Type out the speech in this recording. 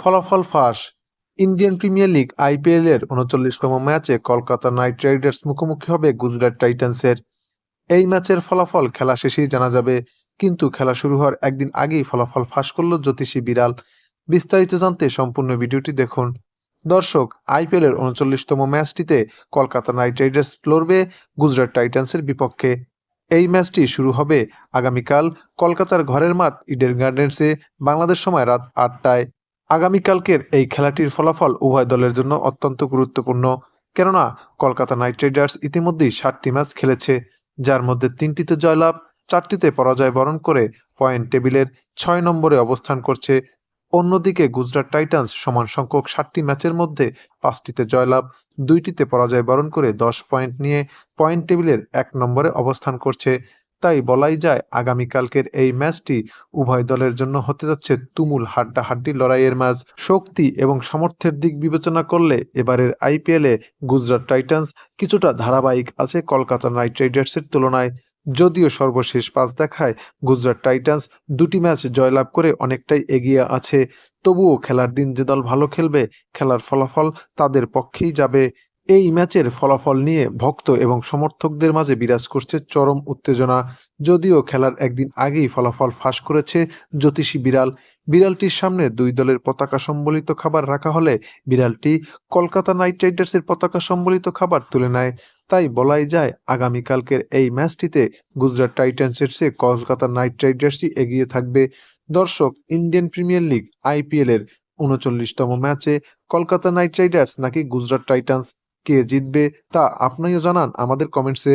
ফলাফল ফাঁস। Indian premier league IPL এর উনচল্লিশতম ম্যাচে কলকাতা নাইট রাইডার্স মুখোমুখি হবে গুজরাট টাইটান্সের। এই ম্যাচের ফলাফল খেলা শেষেই জানা যাবে, কিন্তু খেলা শুরু হওয়ার একদিন আগেই ফলাফল ফাঁস করল জ্যোতিষী বিড়াল। বিস্তারিত জানতে সম্পূর্ণ ভিডিওটি দেখুন। দর্শক, আইপিএল এর উনচল্লিশতম ম্যাচটিতে কলকাতা নাইট রাইডার্স লড়বে গুজরাট টাইটান্সের বিপক্ষে। এই ম্যাচটি শুরু হবে আগামীকাল কলকাতার ঘরের মাঠ ইডেন গার্ডেন্সে, বাংলাদেশ সময় রাত আটটায়। আগামীকালকের এই খেলাটির ফলাফল উভয় দলের জন্য অত্যন্ত গুরুত্বপূর্ণ। কেননা, কলকাতা নাইট রাইডার্স ইতিমধ্যেই ষাটটি ম্যাচ খেলেছে, যার মধ্যে তিনটিতে জয়লাভ, চারটিতে পরাজয় বরণ করে পয়েন্ট টেবিলের ছয় নম্বরে অবস্থান করছে। অন্যদিকে গুজরাট টাইটান্স সমান সংখ্যক ষাটটি ম্যাচের মধ্যে পাঁচটিতে জয়লাভ, দুইটিতে পরাজয় বরণ করে দশ পয়েন্ট নিয়ে পয়েন্ট টেবিলের এক নম্বরে অবস্থান করছে। তাই বলাই যায় আগামীকালকের এই ম্যাচটি উভয় দলের জন্য হতে যাচ্ছে তুমুল হাড্ডাহাড্ডি লড়াইয়ের ম্যাচ শক্তি এবং সামর্থ্যের দিক বিবেচনা করলে এবারের আইপিএলে গুজরাট টাইটান্স কিছুটা ধারাবাহিক আছে কলকাতা নাইট রাইডার্সের তুলনায়। যদিও সর্বশেষ পাঁচ দেখায় গুজরাট টাইটান্স দুটি ম্যাচ জয়লাভ করে অনেকটাই এগিয়ে আছে। তবুও খেলার দিন যে দল ভালো খেলবে, খেলার ফলাফল তাদের পক্ষেই যাবে। এই ম্যাচের ফলাফল নিয়ে ভক্ত এবং সমর্থকদের মাঝে বিরাজ করছে চরম উত্তেজনা। যদিও খেলার একদিন আগেই ফলাফল ফাঁস করেছে জ্যোতিষী বিড়াল। বিড়ালটির সামনে দুই দলের পতাকা সম্বলিত খাবার রাখা হলে বিড়ালটি কলকাতা নাইট রাইডার্সের পতাকা সম্বলিত খাবার তুলে নেয়। তাই বলাই যায়, আগামীকালকের এই ম্যাচটিতে গুজরাট টাইটান্সের চেয়ে কলকাতা নাইট রাইডার্সই এগিয়ে থাকবে। দর্শক, ইন্ডিয়ান প্রিমিয়ার লিগ আইপিএল এর উনচল্লিশতম ম্যাচে কলকাতা নাইট রাইডার্স নাকি গুজরাট টাইটান্স কে জিতবে তা আপনিও জানান আমাদের কমেন্টসে